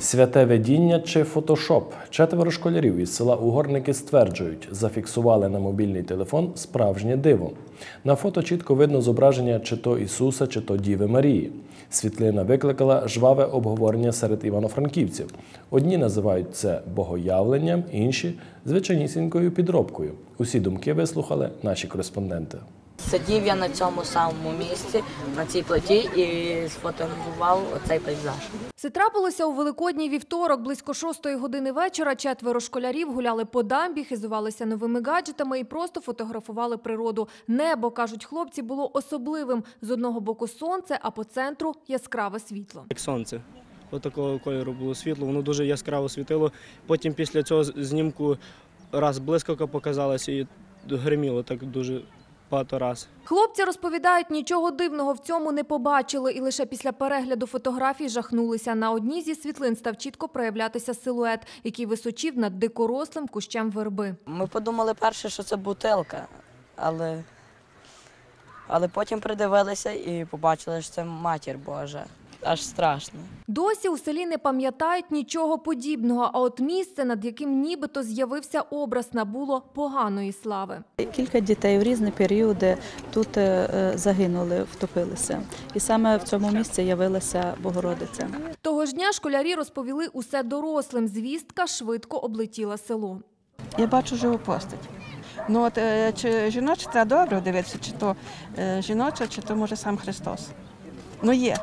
Святе видіння чи фотошоп. Четверо школярів із села Угорники стверджують, зафіксували на мобільний телефон справжнє диво. На фото чітко видно зображення чи то Ісуса, чи то Діви Марії. Світлина викликала жваве обговорення серед івано-франківців. Одні називають це богоявленням, інші звичайнісінькою підробкою. Усі думки вислухали наші кореспонденти. Сидів я на цьому самому місці, на цій плиті і сфотографував оцей пейзаж. Все трапилося у великодній вівторок. Близько шостої години вечора четверо школярів гуляли по дамбі, хизувалися новими гаджетами і просто фотографували природу. Небо, кажуть хлопці, було особливим. З одного боку сонце, а по центру яскраве світло. як сонце. Ось такого кольору було світло, воно дуже яскраво світило. Потім після цього знімку раз блискавка показалася і гриміло так дуже багато разів. Хлопці розповідають, нічого дивного в цьому не побачили, і лише після перегляду фотографій жахнулися. На одній зі світлин став чітко проявлятися силует, який височів над дикорослим кущем верби. Ми подумали перше, що це бутилка, але, але потім придивилися і побачили, що це матір Божа. Аж страшно. Досі у селі не пам'ятають нічого подібного, а от місце, над яким нібито з'явився образ, набуло поганої слави. Кілька дітей в різні періоди тут е, е, загинули, втопилися. І саме в цьому місці явилася Богородиця. Того ж дня школярі розповіли усе дорослим. Звістка швидко облетіла село. Я бачу живу постать. Ну от е, чи жіноче треба добре дивитися, чи то е, жіноча, чи то може сам Христос. Ну є.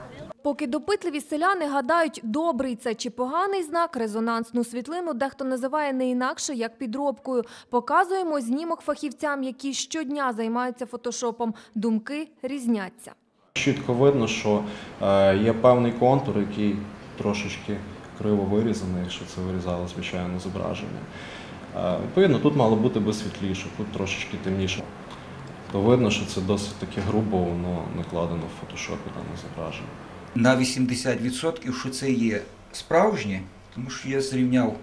Поки допитливі селяни гадають, добрий це чи поганий знак, резонансну світлину дехто називає не інакше, як підробкою. Показуємо знімок фахівцям, які щодня займаються фотошопом. Думки різняться. Чітко видно, що е, є певний контур, який трошечки криво вирізаний, якщо це вирізало звичайно зображення. Е, Відповідно, тут мало бути би світліше, тут трошечки темніше. То видно, що це досить таки грубо воно накладено в фотошопі дане зображення. На 80%, що це є справжнє, тому що я зрівняв,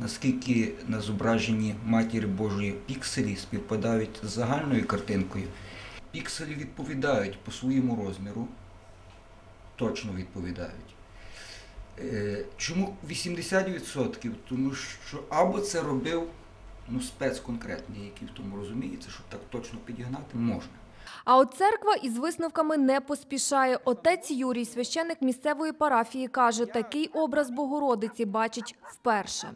наскільки на зображенні Матері Божої пікселі співпадають з загальною картинкою. Пікселі відповідають по своєму розміру, точно відповідають. Е, Чому 80%? Тому що або це робив ну, спец конкретний, який в тому розуміється, щоб так точно підігнати можна. А от церква із висновками не поспішає. Отець Юрій, священик місцевої парафії, каже, такий образ Богородиці бачить вперше.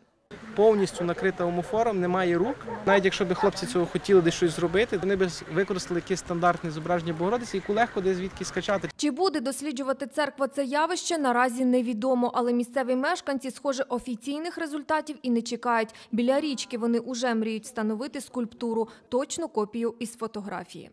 Повністю накрита омофором, немає рук. Навіть якщо б хлопці цього хотіли десь щось зробити, вони б використали якесь стандартне зображення Богородиці, яку легко десь звідки скачати. Чи буде досліджувати церква це явище, наразі невідомо, але місцеві мешканці, схоже, офіційних результатів і не чекають. Біля річки вони уже мріють встановити скульптуру, точну копію із фотографії.